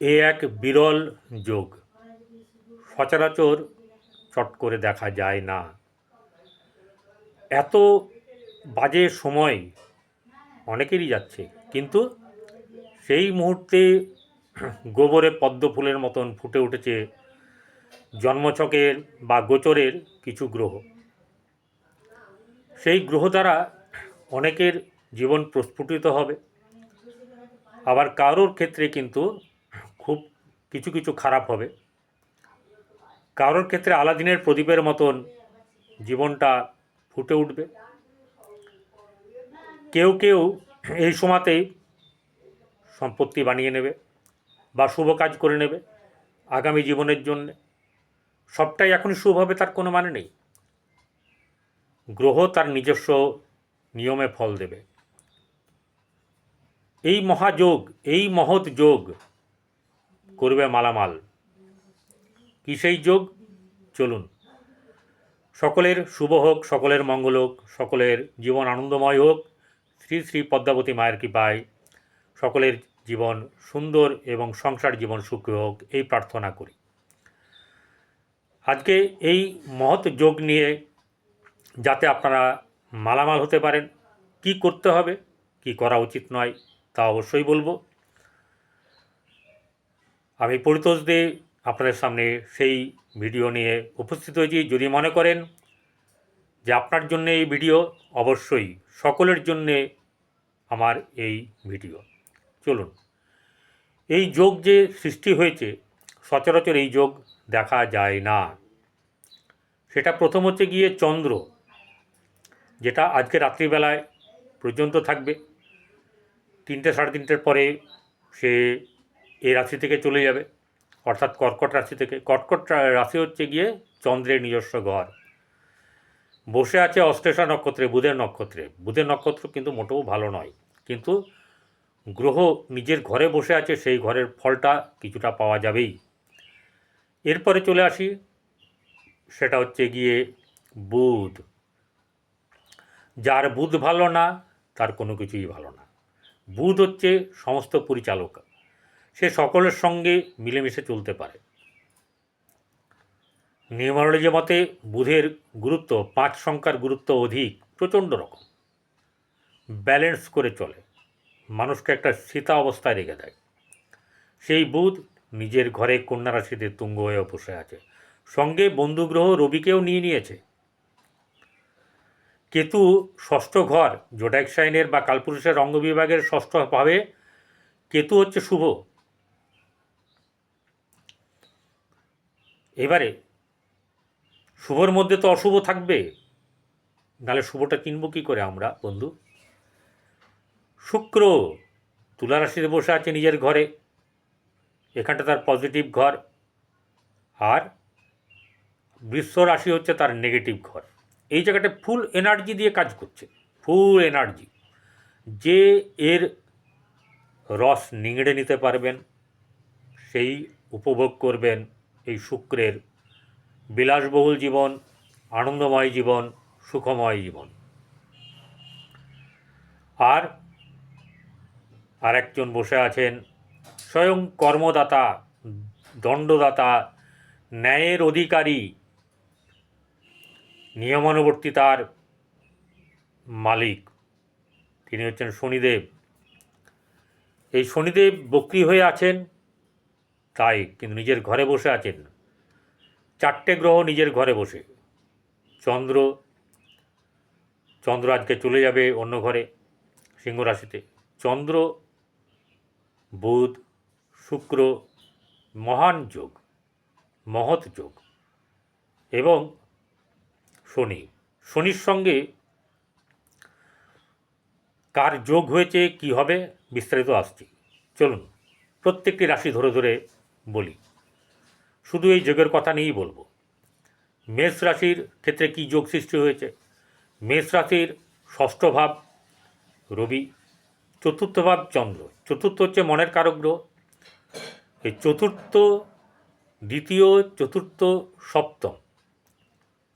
এ এক বিরল যোগ। সচরাচর চট করে দেখা যায় না। এত বাজে সময় অনেকেরই যাচ্ছে, কিন্তু সেই মুহূর্তে গোবরে পদ্ম ফুলের মতন ফুটে উঠেছে জন্মছকের বা গোচরের কিছু গ্রহ। সেই গ্রহ দ্বারা অনেকের জীবন প্রস্ফুটিত হবে। আবার কারোর ক্ষেত্রে কিন্তু কিছু কিছু খারাপ হবে। কারোর ক্ষেত্রে আলাদিনের প্রদীপের মতন জীবনটা ফুটে উঠবে। কেউ কেউ এই সময়তেই সম্পত্তি বানিয়ে নেবে বা শুভ কাজ করে নেবে আগামী জীবনের জন্যে। সবটাই এখন শুভ হবে তার কোনো মানে নেই। গ্রহ তার নিজস্ব নিয়মে ফল দেবে। এই মহাযোগ, এই মহৎ যোগ করবে মালামাল। কি সেই যোগ? চলুন। সকলের শুভ হোক, সকলের মঙ্গল হোক, সকলের জীবন আনন্দময় হোক। শ্রী শ্রী পদ্মাবতী মায়ের কৃপায় সকলের জীবন সুন্দর এবং সংসার জীবন সুখী হোক, এই প্রার্থনা করি। আজকে এই মহৎ যোগ নিয়ে যাতে আপনারা মালামাল হতে পারেন, কি করতে হবে, কি করা উচিত নয় তা অবশ্যই বলব। আমি পরিতোষ দে আপনাদের সামনে সেই ভিডিও নিয়ে উপস্থিত হয়েছি। যদি মনে করেন যে আপনার জন্য এই ভিডিও, অবশ্যই সকলের জন্যে আমার এই ভিডিও। চলুন, এই যোগ যে সৃষ্টি হয়েছে, সচরাচর এই যোগ দেখা যায় না। সেটা প্রথম হচ্ছে গিয়ে চন্দ্র, যেটা আজকে রাত্রিবেলায় পর্যন্ত থাকবে। তিনটে সাড়ে তিনটের পরে সে এই রাশি থেকে চলে যাবে, অর্থাৎ কর্কট রাশি থেকে। কর্কট রাশি হচ্ছে গিয়ে চন্দ্রের নিজস্ব ঘর। বসে আছে অশ্লেষা নক্ষত্রে, বুধের নক্ষত্রে। বুধের নক্ষত্র কিন্তু মোটেও ভালো নয়। কিন্তু গ্রহ নিজের ঘরে বসে আছে, সেই ঘরের ফলটা কিছুটা পাওয়া যাবেই। এরপরে চলে আসি, সেটা হচ্ছে গিয়ে বুধ। যার বুধ ভালো না, তার কোনো কিছুই ভালো না। বুধ হচ্ছে সমস্ত পরিচালক। সে সকলের সঙ্গে মিলেমিশে চলতে পারে। নিউমারোলজি মতে বুধের গুরুত্ব পাঁচ সংখ্যার গুরুত্ব অধিক, প্রচণ্ড রকম। ব্যালেন্স করে চলে। মানুষকে একটা স্থিতা অবস্থায় রেখে দেয়। সেই বুধ নিজের ঘরে কন্যা রাশিতে তুঙ্গ হয়ে বসে আছে। সঙ্গে বন্ধুগ্রহ রবিকেও নিয়ে নিয়েছে। কেতু ষষ্ঠ ঘর জোডাক সাইনের বা কালপুরুষের অঙ্গ বিভাগের ষষ্ঠ ভাবে কেতু হচ্ছে শুভ। এবারে শুভর মধ্যে তো অশুভ থাকবে। নাহলে শুভটা চিনব কী করে আমরা, বন্ধু? শুক্র তুলা রাশিতে বসে আছে নিজের ঘরে। এখানটা তার পজিটিভ ঘর। আর বৃষ রাশি হচ্ছে তার নেগেটিভ ঘর। এই জায়গাটা ফুল এনার্জি দিয়ে কাজ করছে ফুল এনার্জি যে এর রস নিংড়ে নিতে পারবেন, সেই উপভোগ করবেন। এই শুক্রের বিলাসবহুল জীবন, আনন্দময় জীবন, সুখময় জীবন। আর আরেকজন বসে আছেন, স্বয়ং কর্মদাতা, দণ্ডদাতা, ন্যায়ের অধিকারী। নিয়মানুবর্তিতার মালিক। তিনি হচ্ছেন শনিদেব। এই শনিদেব বক্রি হয়ে আছেন। তাই কিন্তু নিজের ঘরে বসে আছেন চারটে গ্রহ নিজের ঘরে বসে। চন্দ্র চন্দ্র আজকে চলে যাবে অন্য ঘরে, সিংহ রাশিতে। চন্দ্র, বুধ, শুক্র, মহান যোগ, মহৎ যোগ এবং শনি। শনির সঙ্গে কার যোগ হয়েছে, কি হবে, বিস্তারিত আসছি। চলুন, প্রত্যেকটি রাশি ধরে ধরে বলি। শুধু এই যোগের কথা নিয়েই বলব। মেষ রাশির ক্ষেত্রে কি যোগ সৃষ্টি হয়েছে? মেষ রাশির ষষ্ঠ ভাব রবি, চতুর্থ ভাব চন্দ্র। চতুর্থ হচ্ছে মনের কারক গ্রহ। এই চতুর্থ, দ্বিতীয়, চতুর্থ, সপ্তম।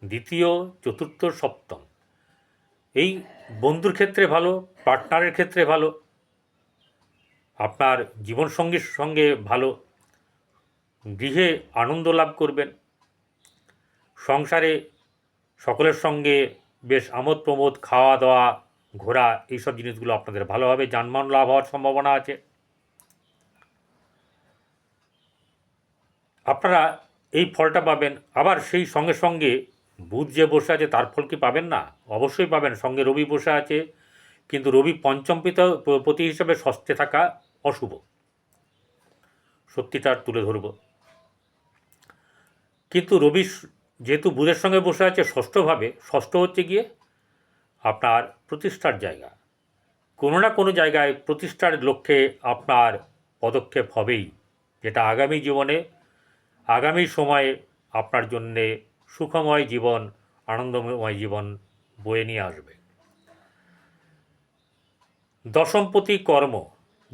দ্বিতীয়, চতুর্থ, সপ্তম। এই বন্ধুর ক্ষেত্রে ভালো, পার্টনারের ক্ষেত্রে ভালো, আপনার জীবনসঙ্গীর সঙ্গে ভালো গৃহে আনন্দ লাভ করবেন। সংসারে সকলের সঙ্গে বেশ আমোদ প্রমোদ, খাওয়া দাওয়া, ঘোরা এইসব জিনিসগুলো আপনাদের ভালোভাবে যানবাহন লাভ হওয়ার সম্ভাবনা আছে। আপনারা এই ফলটা পাবেন। আবার সেই সঙ্গে সঙ্গে বুধ যে বসে আছে তার ফল কি পাবেন না? অবশ্যই পাবেন। সঙ্গে রবি বসে আছে। কিন্তু রবি পঞ্চম পিতা পতি হিসেবে ষষ্ঠে থাকা অশুভ। সত্যিটা তুলে ধরব। কিন্তু রবি যেহেতু বুধের সঙ্গে বসে আছে ষষ্ঠভাবে, ষষ্ঠ হচ্ছে গিয়ে আপনার প্রতিষ্ঠার জায়গা। কোনো না কোনো জায়গায় প্রতিষ্ঠার লক্ষ্যে আপনার পদক্ষেপ হবেই, যেটা আগামী জীবনে, আগামী সময়ে আপনার জন্যে সুখময় জীবন, আনন্দময় জীবন বয়ে নিয়ে আসবে। দশমপতি কর্ম,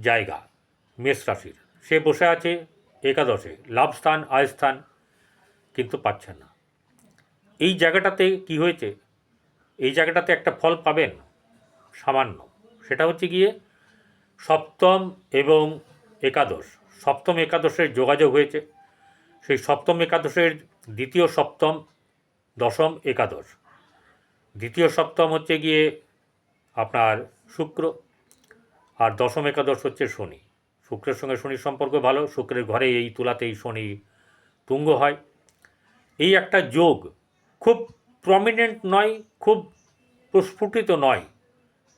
জায়গা, মেষ রাশির। সে বসে আছে একাদশে লাভ লাভস্থান, আয়স্থান কিন্তু পাচ্ছেন না। এই জায়গাটাতে কি হয়েছে? এই জায়গাটাতে একটা ফল পাবেন, সামান্য। সেটা হচ্ছে গিয়ে সপ্তম এবং একাদশ। সপ্তম একাদশের যোগাযোগ হয়েছে। সেই সপ্তম একাদশের দ্বিতীয় সপ্তম, দশম একাদশ। দ্বিতীয় সপ্তম হচ্ছে গিয়ে আপনার শুক্র আর দশম একাদশ হচ্ছে শনি। শুক্রের সঙ্গে শনির সম্পর্ক ভালো, শুক্রের ঘরে এই তুলাতেই শনি তুঙ্গ হয়। এই একটা যোগ খুব প্রমিনেন্ট নয়, খুব প্রস্ফুটিত নয়,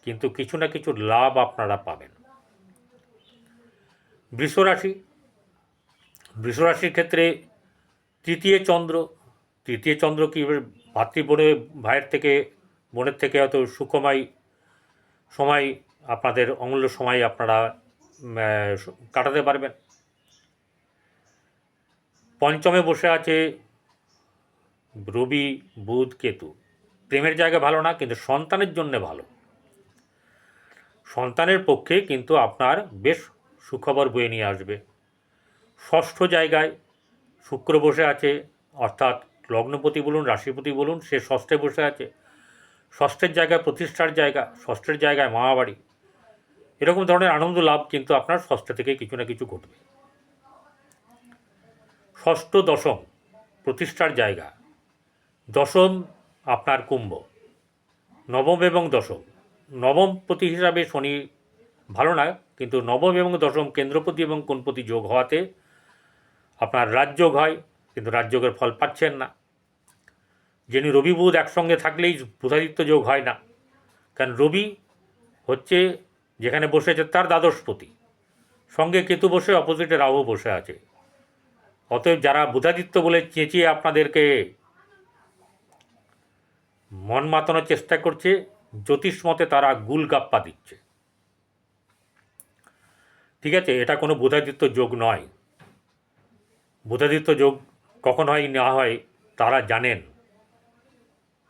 কিন্তু কিছু না কিছু লাভ আপনারা পাবেন। বৃষরাশি, বৃষরাশির ক্ষেত্রে তৃতীয় চন্দ্র তৃতীয় চন্দ্র কি ভাতৃবোনে ভাইয়ের থেকে, বোনের থেকে হয়তো সুখময় সময় আপনাদের, অমূল্য সময় আপনারা কাটাতে পারবেন। পঞ্চমে বসে আছে রবি, বুধ, কেতু। প্রেমের জায়গা ভালো না, কিন্তু সন্তানের জন্য ভালো। সন্তানের পক্ষে কিন্তু আপনার বেশ সুখবর বয়ে নিয়ে আসবে। ষষ্ঠ জায়গায় শুক্র বসে আছে, অর্থাৎ লগ্নপতি বলুন, রাশিপতি বলুন, সে ষষ্ঠে বসে আছে। ষষ্ঠের জায়গায় প্রতিষ্ঠার জায়গা, ষষ্ঠের জায়গায় মামাবাড়ি। এরকম ধরনের আনন্দ লাভ কিন্তু আপনার ষষ্ঠ থেকে কিছু না কিছু ঘটবে। ষষ্ঠ দশম, প্রতিষ্ঠার জায়গা। দশম আপনার কুম্ভ। নবম এবং দশম। নবম পতি হিসাবে শনি ভালো না কিন্তু নবম এবং দশম কেন্দ্রপতি এবং কোনপতি যোগ হওয়াতে আপনার রাজযোগ হয়, কিন্তু রাজযোগের ফল পাচ্ছেন না। যিনি রবি বুধ একসঙ্গে থাকলেই বুধাদিত্য যোগ হয় না। কারণ রবি হচ্ছে যেখানে বসেছে তার দ্বাদশপতি সঙ্গে কেতু বসে অপোজিটে রাহু বসে আছে। অতএব যারা বুধাদিত্য বলে চেঁচিয়ে আপনাদেরকে মন মাতানোর চেষ্টা করছে, জ্যোতিষ মতে তারা গুলগাপ্পা দিচ্ছে। ঠিক আছে, এটা কোনো বুধাদিত্য যোগ নয়। বুধাদিত্য যোগ কখন হয় না হয়, তারা জানেন।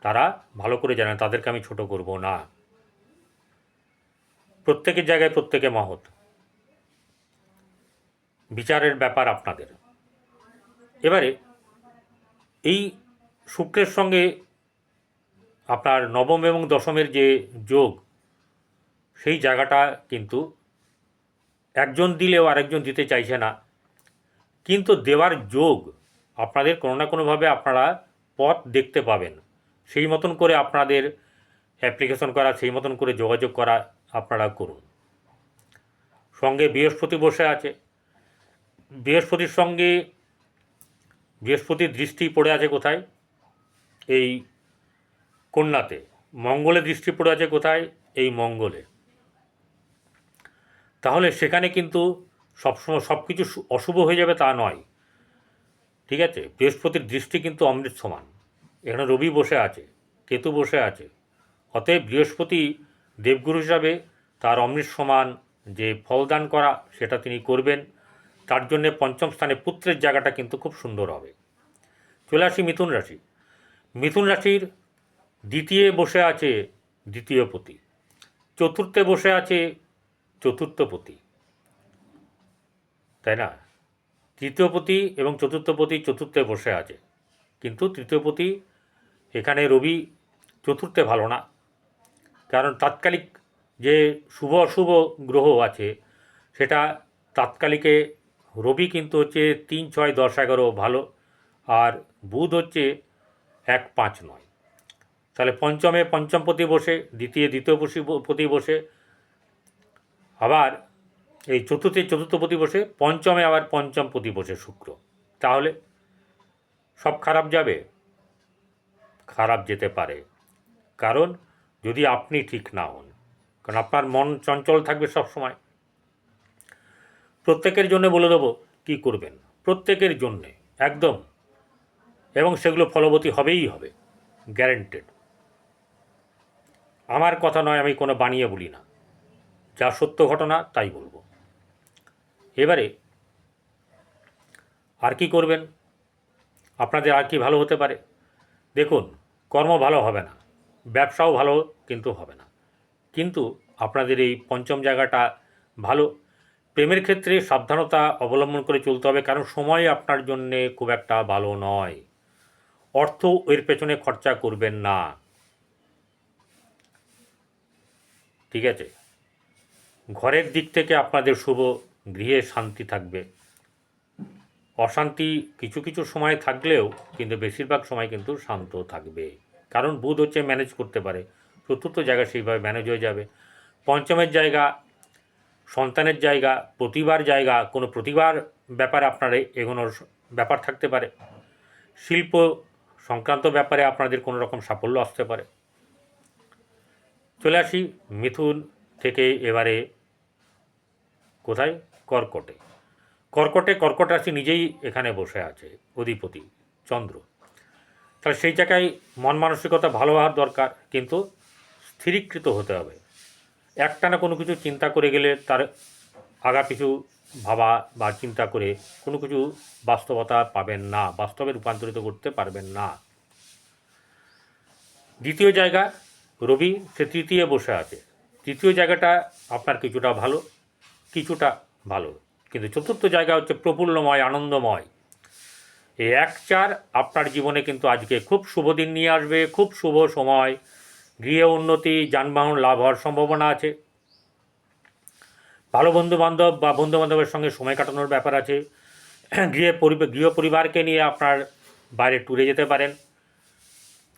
তারা ভালো করে জানেন, তাদেরকে আমি ছোট করব না। প্রত্যেকের জায়গায় প্রত্যেকে মহৎ। বিচারের ব্যাপার আপনাদের। এবারে, এই শুক্রের সঙ্গে আপনার নবম এবং দশমের যে যোগ, সেই জায়গাটা কিন্তু একজন দিলেও আরেকজন দিতে চাইছে না। কিন্তু দেওয়ার যোগ আপনাদের কোনো না কোনোভাবে আপনারা পথ দেখতে পাবেন। সেই মতন করে আপনাদের অ্যাপ্লিকেশন করা, সেই মতন করে যোগাযোগ করা আপনারা করুন। সঙ্গে বৃহস্পতি বসে আছে। বৃহস্পতির সঙ্গে বৃহস্পতির দৃষ্টি পড়ে আছে কোথায়? এই কন্যাতে। মঙ্গলে দৃষ্টি পড়ে আছে কোথায়? এই মঙ্গলে। তাহলে সেখানে কিন্তু সবসময় সব কিছু অশুভ হয়ে যাবে তা নয়। ঠিক আছে? বৃহস্পতির দৃষ্টি কিন্তু অমৃত সমান। এখানে রবি বসে আছে, কেতু বসে আছে। অতএব বৃহস্পতি দেবগুরু হিসাবে তার অমৃত সমান যে ফলদান করা সেটা তিনি করবেন। তার জন্যে পঞ্চম স্থানে পুত্রের জায়গাটা কিন্তু খুব সুন্দর হবে। চলে আসি মিথুন রাশি। মিথুন রাশির দ্বিতীয় বসে আছে দ্বিতীয় পতি। চতুর্থে বসে আছে চতুর্থ পতি। তাই না? তৃতীয়পতি এবং চতুর্থপতি চতুর্থে বসে আছে। কিন্তু তৃতীয়পতি এখানে রবি চতুর্থে ভালো না। কারণ তাৎকালিক যে শুভ অশুভ গ্রহ আছে, সেটা তাৎকালিকে রবি কিন্তু হচ্ছে তিন, ছয়, দশ, এগারো ভালো, আর বুধ হচ্ছে এক, পাঁচ, নয়। তাহলে পঞ্চমে পঞ্চম পতি বসে, দ্বিতীয় দ্বিতীয় পশি পতি বসে, আবার এই চতুর্থে, চতুর্থ পতি বসে, পঞ্চমে আবার পঞ্চম পতি বসে শুক্র। তাহলে সব খারাপ যাবে? খারাপ যেতে পারে। কারণ যদি আপনি ঠিক না হন, কারণ আপনার মন চঞ্চল থাকবে সব সময়। প্রত্যেকের জন্য বলে দেবো, কী করবেন? প্রত্যেকের জন্যে, একদম। এবং সেগুলো ফলবতী হবেই হবে গ্যারেন্টেড আমার কথা নয়, আমি কোনো বানিয়ে বলি না। যা সত্য ঘটনা, তাই বলব। এবারে, আর কি করবেন? আপনাদের আর কি ভালো হতে পারে? দেখুন, কর্ম ভালো হবে না, ব্যবসাও ভালো কিন্তু হবে না। কিন্তু আপনাদের এই পঞ্চম জায়গাটা ভালো। প্রেমের ক্ষেত্রে সাবধানতা অবলম্বন করে চলতে হবে, কারণ সময় আপনার জন্যে খুব একটা ভালো নয়। অর্থ এর পেছনে খরচা করবেন না। ঠিক আছে? ঘরের দিক থেকে আপনাদের শুভ গৃহে শান্তি থাকবে। অশান্তি কিছু কিছু সময় থাকলেও কিন্তু বেশিরভাগ সময় কিন্তু শান্ত থাকবে। কারণ বুধ হচ্ছে ম্যানেজ করতে পারে। চতুর্থ জায়গা সেইভাবে ম্যানেজ হয়ে যাবে। পঞ্চমের জায়গা, সন্তানের জায়গা, প্রতিবার জায়গা, কোনো প্রতিভার ব্যাপারে আপনার এগোনোর ব্যাপার থাকতে পারে। শিল্প সংক্রান্ত ব্যাপারে আপনাদের কোনো রকম সাফল্য আসতে পারে। চলে আসি মিথুন থেকে এবারে কোথায়? কর্কটে। কর্কটে, কর্কট রাশি নিজেই এখানে বসে আছে, অধিপতি চন্দ্র। তাহলে সেই জায়গায় মন মানসিকতা ভালো হওয়ার দরকার, কিন্তু স্থিরীকৃত হতে হবে। একটানা কোনো কিছু চিন্তা করে গেলে তার আগা পিছু ভাবা বা চিন্তা করে কোনো কিছু বাস্তবতা পাবেন না, বাস্তবে রূপান্তরিত করতে পারবেন না। দ্বিতীয় জায়গা রবি, সে তৃতীয় বসে আছে। তৃতীয় জায়গাটা আপনার কিছুটা ভালো কিছুটা ভালো। কিন্তু চতুর্থ জায়গা হচ্ছে প্রফুল্লময়, আনন্দময়। এই এক চার আপনার জীবনে কিন্তু আজকে খুব শুভ দিন নিয়ে আসবে, খুব শুভ সময়। গৃহে উন্নতি, যানবাহন লাভ হওয়ার সম্ভাবনা আছে। ভালো বন্ধু বান্ধব বা বন্ধু বান্ধবের সঙ্গে সময় কাটানোর ব্যাপার আছে। গৃহে গৃহ পরিবারকে নিয়ে আপনার বাইরে ট্যুরে যেতে পারেন,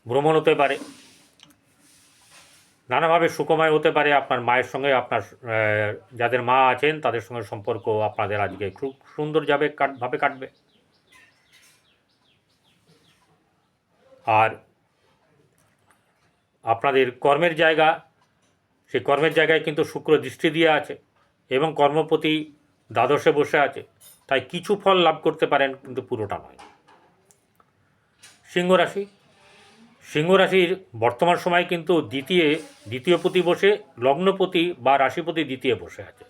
ভ্রমণ হতে পারে। নানাভাবে সুকময় হতে পারে আপনার মায়ের সঙ্গে, আপনার যাদের মা আছেন, তাদের সঙ্গে সম্পর্ক আপনাদের আজকে খুব সুন্দর যাবে ভাবে কাটবে। আর আপনাদের কর্মের জায়গা, সেই কর্মের জায়গায় কিন্তু শুক্র দৃষ্টি দিয়ে আছে এবং কর্মপতি দ্বাদশে বসে আছে। তাই কিছু ফল লাভ করতে পারেন, কিন্তু পুরোটা নয়। সিংহ রাশি সিংহ রাশির বর্তমান সময় কিন্তু দ্বিতীয় দ্বিতীয় পতি বসে লগ্নপতি বা রাশিপতি দ্বিতীয় বসে আছে।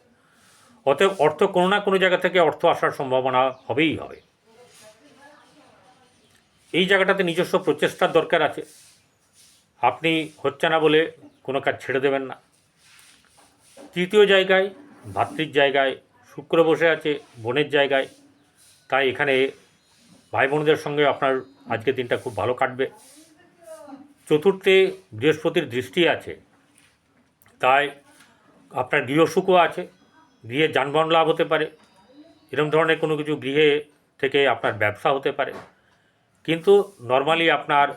অতএব অর্থ কোনো না কোনো জায়গা থেকে অর্থ আসার সম্ভাবনা হবেই হবে। এই জায়গাটাতে নিজস্ব প্রচেষ্টার দরকার আছে। আপনি হচ্ছে না বলে কোনো কাজ ছেড়ে দেবেন না। তৃতীয় জায়গায়, ভাতৃর জায়গায়, শুক্র বসে আছে, বোনের জায়গায়। তাই এখানে ভাই বোনদের সঙ্গে আপনার আজকের দিনটা খুব ভালো কাটবে। চতুর্থে বৃহস্পতির দৃষ্টি আছে। তাই আপনার গৃহসুখও আছে, গৃহে যানবাহন লাভ হতে পারে এরকম ধরনের কোনো কিছু গৃহে থেকে আপনার ব্যবসা হতে পারে। কিন্তু নর্মালি আপনার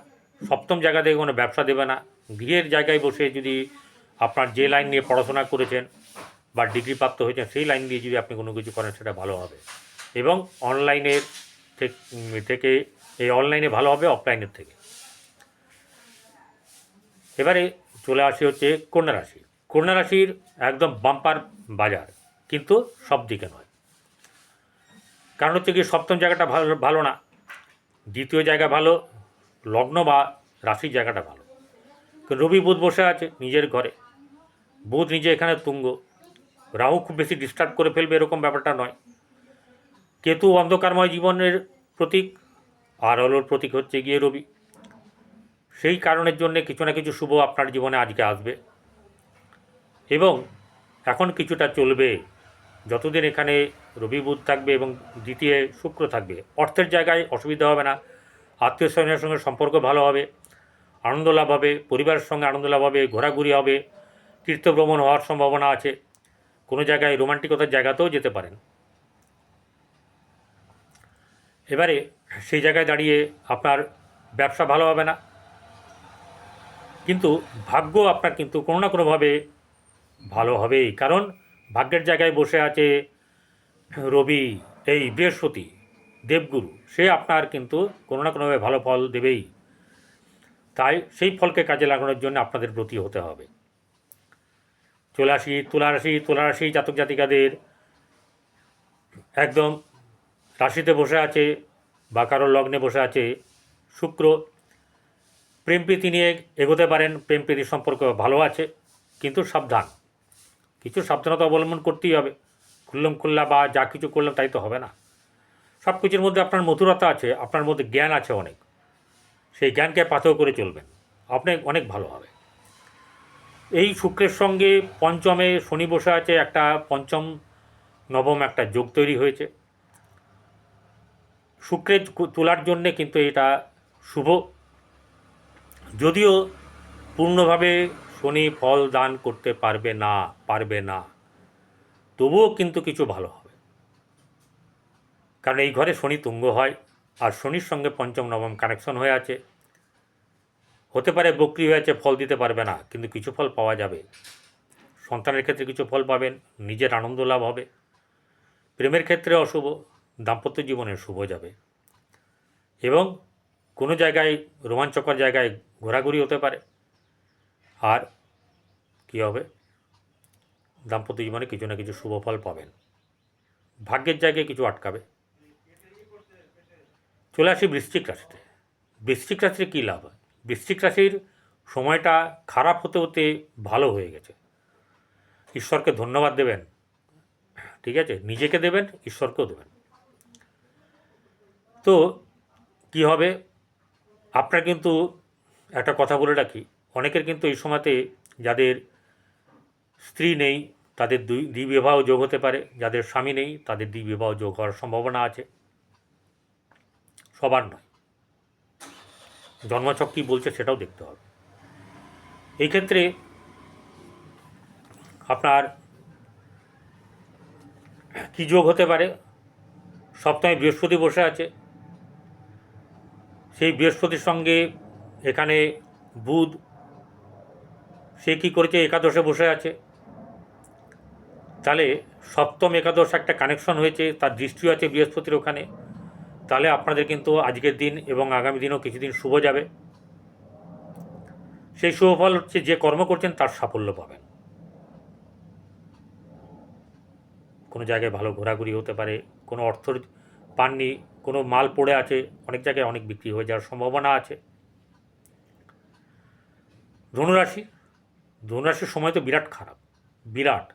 সপ্তম জায়গা থেকে কোনো ব্যবসা দেবে না। গৃহের জায়গায় বসে যদি আপনার যে লাইন নিয়ে পড়াশোনা করেছেন বা ডিগ্রি প্রাপ্ত হয়েছেন, সেই লাইন দিয়ে যদি আপনি কোনো কিছু করেন, সেটা ভালো হবে। এবং অনলাইনের থেক- এই অনলাইনে ভালো হবে অফলাইনের থেকে। এবারে চলে আসি হচ্ছে কন্যা রাশি। কন্যা রাশির একদম বাম্পার বাজার, কিন্তু সব দিকে নয়। কারণ হচ্ছে কি, সপ্তম জায়গাটা ভালো ভালো না। দ্বিতীয় জায়গা ভালো, লগ্ন বা রাশির জায়গাটা ভালো। রবি বুধ বসে আছে নিজের ঘরে। বুধ নিজে এখানে তুঙ্গ। রাহু খুব বেশি ডিস্টার্ব করে ফেলবে এরকম ব্যাপারটা নয়। কেতু অন্ধকারময় জীবনের প্রতীক, আর আলোর প্রতীক হচ্ছে গিয়ে রবি। সেই কারণের জন্যে কিছু না কিছু শুভ আপনার জীবনে আজকে আসবে। এবং এখন কিছুটা চলবে, যতদিন এখানে রবি বুধ থাকবে এবং দ্বিতীয় শুক্র থাকবে। অর্থের জায়গায় অসুবিধা হবে না, আত্মীয় স্বজনের সঙ্গে সম্পর্ক ভালো হবে, আনন্দ লাভ হবে, পরিবারের সঙ্গে আনন্দ লাভ হবে, ঘোরাঘুরি হবে, তীর্থভ্রমণ হওয়ার সম্ভাবনা আছে। কোনো জায়গায় রোমান্টিকতার জায়গাতেও যেতে পারেন। এবারে সেই জায়গায় দাঁড়িয়ে আপনার ব্যবসা ভালো হবে না কিন্তু ভাগ্য আপনার কিন্তু কোনো না কোনোভাবে ভালো হবেই। কারণ ভাগ্যের জায়গায় বসে আছে রবি, এই বৃহস্পতি, দেবগুরু। সে আপনার কিন্তু কোনো না কোনোভাবে ভালো ফল দেবেই। তাই সেই ফলকে কাজে লাগানোর জন্য আপনাদের ব্রতী হতে হবে। চলে আসি তুলা রাশি জাতক জাতিকাদের একদম রাশিতে বসে আছে বা কারোর লগ্নে বসে আছে শুক্র প্রেম প্রীতি নিয়ে এগোতে পারেন প্রেম প্রীতির সম্পর্ক ভালো আছে, কিন্তু সাবধান। কিছু সাবধানতা অবলম্বন করতেই হবে। খুল্লম খুল্লা বা যা কিছু করলাম তাই তো হবে না। সব কিছুর মধ্যে আপনার মধুরতা আছে, আপনার মধ্যে জ্ঞান আছে অনেক। সেই জ্ঞানকে পাথেয় করে চলবেন। আপনি অনেক ভালো হবে। এই শুক্রের সঙ্গে পঞ্চমে শনি বসে আছে, একটা পঞ্চম, নবম একটা যোগ তৈরি হয়েছে। শুক্রের তোলার জন্যে কিন্তু এটা শুভ। যদিও পূর্ণভাবে শনি ফল দান করতে পারবে না পারবে না, তবুও কিন্তু কিছু ভালো হবে। কারণ এই ঘরে শনি তুঙ্গ হয়, আর শনির সঙ্গে পঞ্চম, নবম কানেকশন হয়ে আছে। হতে পারে বকরি হয়ে আছে, ফল দিতে পারবে না, কিন্তু কিছু ফল পাওয়া যাবে। সন্তানের ক্ষেত্রে কিছু ফল পাবেন, নিজের আনন্দ লাভ হবে। প্রেমের ক্ষেত্রে অশুভ, দাম্পত্য জীবনে শুভ যাবে। এবং কোনো জায়গায়, রোমাঞ্চকর জায়গায় ঘোরাঘুরি হতে পারে। আর কী হবে? দাম্পত্য জীবনে কিছু না কিছু শুভ ফল পাবেন। ভাগ্যের জায়গায় কিছু আটকাবে। চলে আসি বৃশ্চিক রাশিতে। বৃশ্চিক রাশির কী লাভ হয়? বৃশ্চিক রাশির সময়টা খারাপ হতে হতে ভালো হয়ে গেছে। ঈশ্বরকে ধন্যবাদ দেবেন। ঠিক আছে? নিজেকে দেবেন, ঈশ্বরকেও দেবেন। তো কি হবে? আপনার কিন্তু একটা কথা বলে রাখি, অনেকের কিন্তু এই সময়তে যাদের স্ত্রী নেই, তাদের দুই দ্বিবিবাহ যোগ হতে পারে, যাদের স্বামী নেই, তাদের দ্বিবিবাহ যোগ হওয়ার সম্ভাবনা আছে। সবার নয়। জন্মছক কী বলছে সেটাও দেখতে হবে। এই ক্ষেত্রে আপনার কী যোগ হতে পারে? সপ্তাহে বৃহস্পতি বসে আছে। সেই বৃহস্পতির সঙ্গে এখানে বুধ, সে কী করেছে? একাদশে বসে আছে। তাহলে সপ্তম একাদশ একটা কানেকশন হয়েছে, তার দৃষ্টিও আছে বৃহস্পতির ওখানে। তাহলে আপনাদের কিন্তু আজকের দিন এবং আগামী দিনও কিছুদিন শুভ যাবে। সেই শুভ ফল হচ্ছে যে কর্ম করছেন, তার সাফল্য পাবেন। কোনো জায়গায় ভালো ঘোরাঘুরি হতে পারে, কোনো অর্থ পাননি, কোনো মাল পড়ে আছে, অনেক জায়গায় অনেক বিক্রি হয়ে যাওয়ার সম্ভাবনা আছে। ধনুরাশি। ধনুরাশির সময় তো বিরাট খারাপ, বিরাট।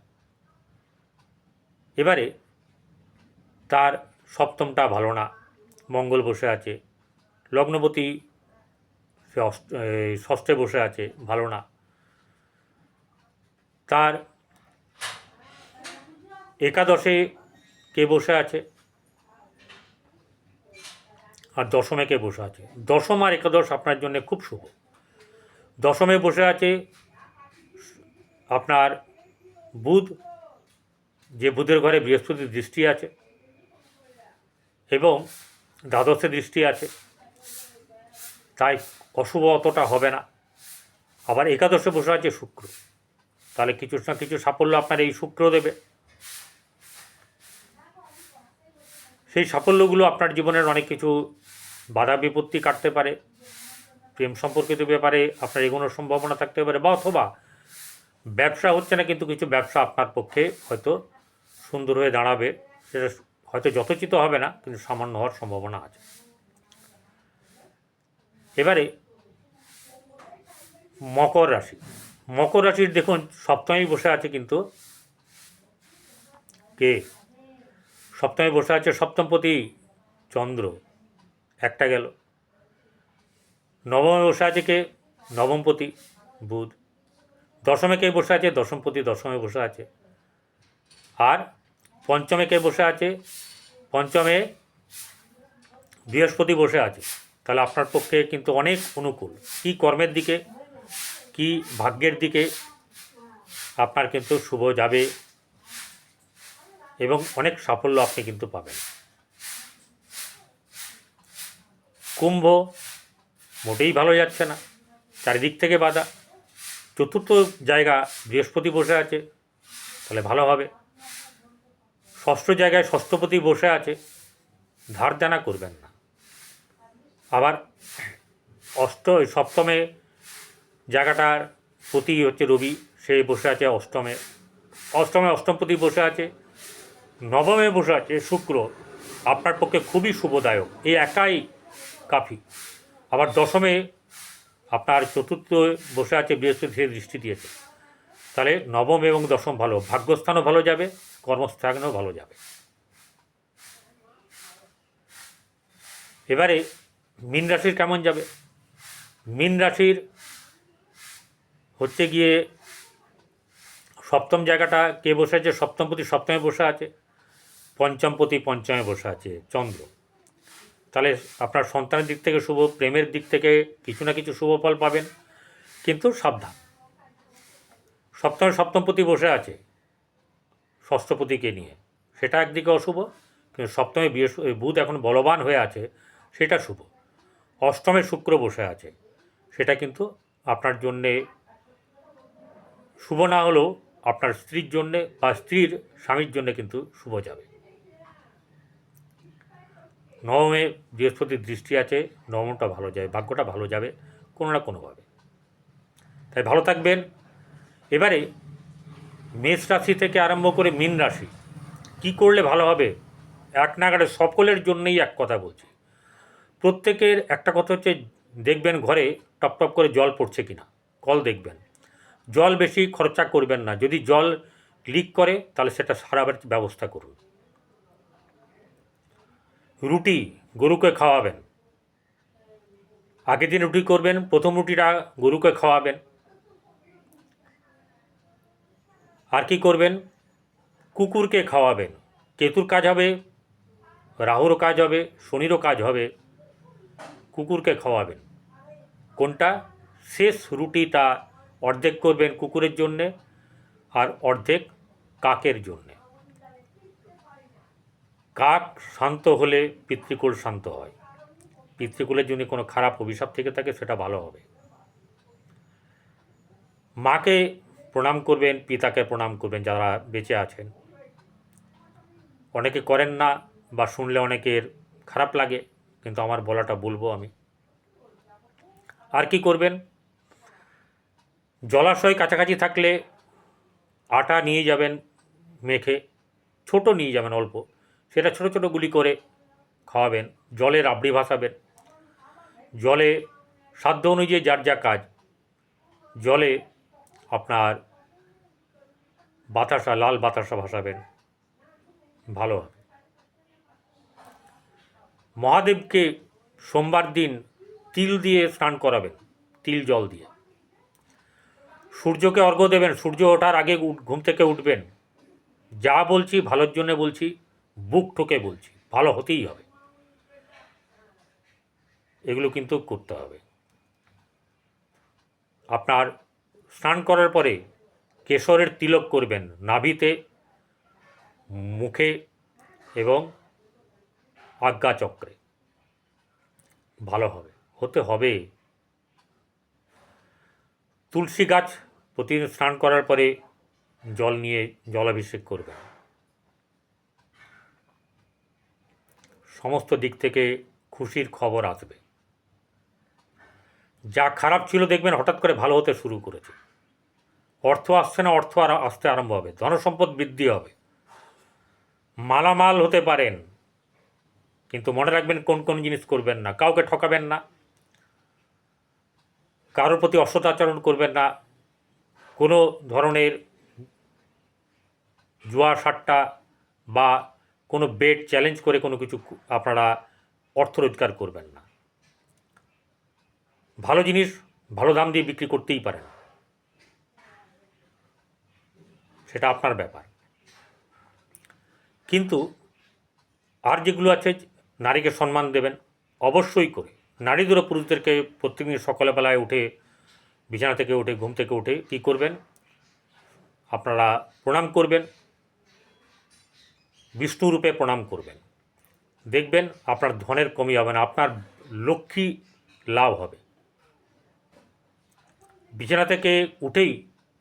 এবারে তার সপ্তমটা ভালো না, মঙ্গল বসে আছে, লগ্নপতি সে ষষ্ঠে বসে আছে, ভালো না। তার একাদশে কে বসে আছে? আর দশমে কে বসে আছে? দশম আর একাদশ আপনার জন্য খুব শুভ। দশমে বসে আছে আপনার বুধ, যে বুধের ঘরে বৃহস্পতির দৃষ্টি আছে এবং দ্বাদশে দৃষ্টি আছে, তাই অশুভ অতটা হবে না। আবার একাদশে বসে আছে শুক্র। তাহলে কিছু না কিছু সাফল্য আপনার এই শুক্র দেবে। সেই সাফল্যগুলো আপনার জীবনের অনেক কিছু বাধা বিপত্তি কাটতে পারে। প্রেম সম্পর্কিত ব্যাপারে আপনার এগোনোর সম্ভাবনা থাকতে পারে বা অথবা ব্যবসা হচ্ছে না কিন্তু কিছু ব্যবসা আপনার পক্ষে হয়তো সুন্দর হয়ে দাঁড়াবে, সেটা হয়তো যথোচিত হবে না, কিন্তু সামান্য হওয়ার সম্ভাবনা আছে। এবারে মকর রাশি। মকর রাশির দেখুন সপ্তমেই বসে আছে কিন্তু কে? সপ্তমে বসে আছে সপ্তমপতি চন্দ্র। একটা গেল। নবমে বসে আছে কে নবমপতি বুধ দশমে কে বসে আছে দশমপতি, দশমে বসে আছে। আর পঞ্চমে কে বসে আছে, পঞ্চমে বৃহস্পতি বসে আছে। তাহলে আপনার পক্ষে কিন্তু অনেক অনুকূল। কি কর্মের দিকে, কি ভাগ্যের দিকে আপনার কিন্তু শুভ যাবে এবং অনেক সাফল্য আপনি কিন্তু পাবেন। কুম্ভ মোটেই ভালো যাচ্ছে না। চারিদিক থেকে বাধা। চতুর্থ জায়গা বৃহস্পতি বসে আছে, তাহলে ভালো হবে। ষষ্ঠ জায়গায় ষষ্ঠপতি বসে আছে, ধার দেনা করবেন না। আবার অষ্ট সপ্তমে জায়গাটার প্রতি হচ্ছে রবি, সে বসে আছে অষ্টমে। অষ্টমে অষ্টমপতি বসে আছে, নবমে বসে আছে শুক্র। আপনার পক্ষে খুবই শুভদায়ক এই একাই কাফি। আবার দশমে আপনার চতুর্থ বসে আছে বৃহস্পতি সে দৃষ্টি দিয়েছে। তাহলে নবম এবং দশম ভালো, ভাগ্যস্থানও ভালো যাবে, কর্মস্থানও ভালো যাবে। এবারে মীন রাশির কেমন যাবে? মীন রাশির হচ্ছে গিয়ে সপ্তম জায়গাটা কে বসে আছে? সপ্তমপতি সপ্তমে বসে আছে, পঞ্চমপতি পঞ্চমে বসে আছে, চন্দ্র। তাহলে আপনার সন্তানের দিক থেকে শুভ, প্রেমের দিক থেকে কিছু না কিছু শুভ ফল পাবেন। কিন্তু সাবধান। সপ্তমে সপ্তমপতি বসে আছে ষষ্ঠপতিকে নিয়ে। সেটা একদিকে অশুভ, কিন্তু সপ্তমে বৃহস্পতি বুধ এখন বলবান হয়ে আছে, সেটা শুভ। অষ্টমে শুক্র বসে আছে, সেটা কিন্তু আপনার জন্যে শুভ না হলেও আপনার স্ত্রীর জন্যে বা স্ত্রীর স্বামীর জন্যে কিন্তু শুভ যাবে। নবমে বৃহস্পতির দৃষ্টি আছে, নবমটা ভালো যাবে, ভাগ্যটা ভালো যাবে, কোনো না কোনোভাবে। তাই ভালো থাকবেন। এবারে মেষ রাশি থেকে আরম্ভ করে মীন রাশি, কি করলে ভালো হবে? এক নাগাড়ে সকলের জন্যই এক কথা বলছি। প্রত্যেকের একটা কথা হচ্ছে, দেখবেন ঘরে টপ টপ করে জল পড়ছে কিনা, কল দেখবেন। জল বেশি খরচা করবেন না, যদি জল লিক করে, তাহলে সেটা সারাবার ব্যবস্থা করুন। রুটি গরুকে খাওয়াবেন। আগের দিন রুটি করবেন, প্রথম রুটিটা গরুকে খাওয়াবেন। আর কি করবেন? কুকুরকে খাওয়াবেন। কেতুর কাজ হবে, রাহুরও কাজ হবে, শনিরও কাজ হবে। কুকুরকে খাওয়াবেন। কোনটা? শেষ রুটিটা অর্ধেক করবেন কুকুরের জন্যে আর অর্ধেক কাকের জন্যে। কাক শান্ত হলে পিতৃকুল শান্ত হয়। পিতৃকুলের জন্য কোনো খারাপ অভিশাপ থেকে থাকে, সেটা ভালো হবে। মাকে প্রণাম করবেন, পিতাকে প্রণাম করবেন, যারা বেঁচে আছেন। অনেকে করেন না বা শুনলে অনেকের খারাপ লাগে, কিন্তু আমার বলাটা বলব আমি। আর কি করবেন? জলাশয় কাছাকাছি থাকলে আটা নিয়ে যাবেন মেখে, ছোট নিয়ে যাবেন অল্প। সেটা ছোট ছোট গুলি করে খাওয়াবেন, জলে রাবড়ি ভাসাবেন। জলে সাধ্য অনুযায়ী যার যা কাজ। জলে আপনার বাতাসা, লাল বাতাসা ভাসাবেন। ভালো হবে। মহাদেবকে সোমবার দিন তিল দিয়ে স্নান করাবেন, তিল জল দিয়ে। সূর্যকে অর্ঘ্য দেবেন। সূর্য ওঠার আগে ঘুম থেকে উঠবেন। যা বলছি ভালোর জন্য বলছি। বুক ঠোকে বলছি, ভালো হতেই হবে। এগুলো কিন্তু করতে হবে। আপনার স্নান করার পরে কেশরের তিলক করবেন নাভিতে, মুখে এবং আজ্ঞাচক্রে। ভালো হবে, হতে হবে। তুলসী গাছ প্রতিদিন স্নান করার পরে জল নিয়ে জলাভিষেক করবেন। সমস্ত দিক থেকে খুশির খবর আসবে। যা খারাপ ছিল দেখবেন হঠাৎ করে ভালো হতে শুরু করেছে। অর্থ আসছে না, অর্থ আর আসতে আরম্ভ হবে। ধনসম্পদ বৃদ্ধি হবে। মালামাল হতে পারেন, কিন্তু মনে রাখবেন কোন কোন জিনিস করবেন না। কাউকে ঠকাবেন না। কারোর প্রতি অসদাচরণ করবেন না। কোনো ধরনের জুয়া, সাট্টা বা কোনো বেড চ্যালেঞ্জ করে কোনো কিছু আপনারা অর্থ রোজগার করবেন না। ভালো জিনিস ভালো দাম দিয়ে বিক্রি করতেই পারেন। সেটা আপনার ব্যাপার। কিন্তু আর যেগুলো আছে, নারীকে সম্মান দেবেন, অবশ্যই করে। নারীদের ও পুরুষদেরকে প্রত্যেকদিন সকালবেলায় উঠে, বিছানা থেকে উঠে, ঘুম থেকে উঠে কী করবেন? আপনারা প্রণাম করবেন। বিষ্ণু রূপে প্রণাম করবেন। দেখবেন আপনার ধনের কমি হবে না, আপনার লক্ষ্মী লাভ হবে। বিছানা থেকে উঠেই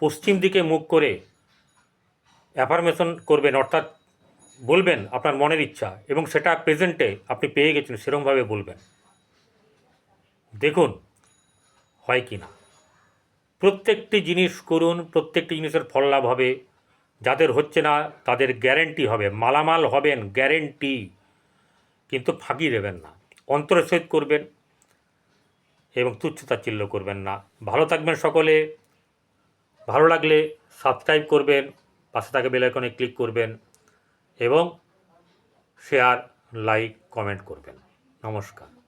পশ্চিম দিকে মুখ করে অ্যাফার্মেশন করবেন, অর্থাৎ বলবেন আপনার মনের ইচ্ছা এবং সেটা প্রেজেন্টে আপনি পেয়ে গেছেন, সেরমভাবে বলবেন। দেখুন হয় কি না। প্রত্যেকটি জিনিস করুন, প্রত্যেকটি জিনিসের ফল লাভ হবে। যাদের হচ্ছে না, তাদের গ্যারেন্টি হবে, মালামাল হবেন গ্যারেন্টি কিন্তু ফাঁকি দেবেন না, অন্তরের সহিত করবেন এবং তুচ্ছতাচ্ছিল্য করবেন না। ভালো থাকবেন সকলে, ভালো লাগলে সাবস্ক্রাইব করবেন, পাশে থাকা বেল আইকনে ক্লিক করবেন এবং শেয়ার লাইক কমেন্ট করবেন। নমস্কার।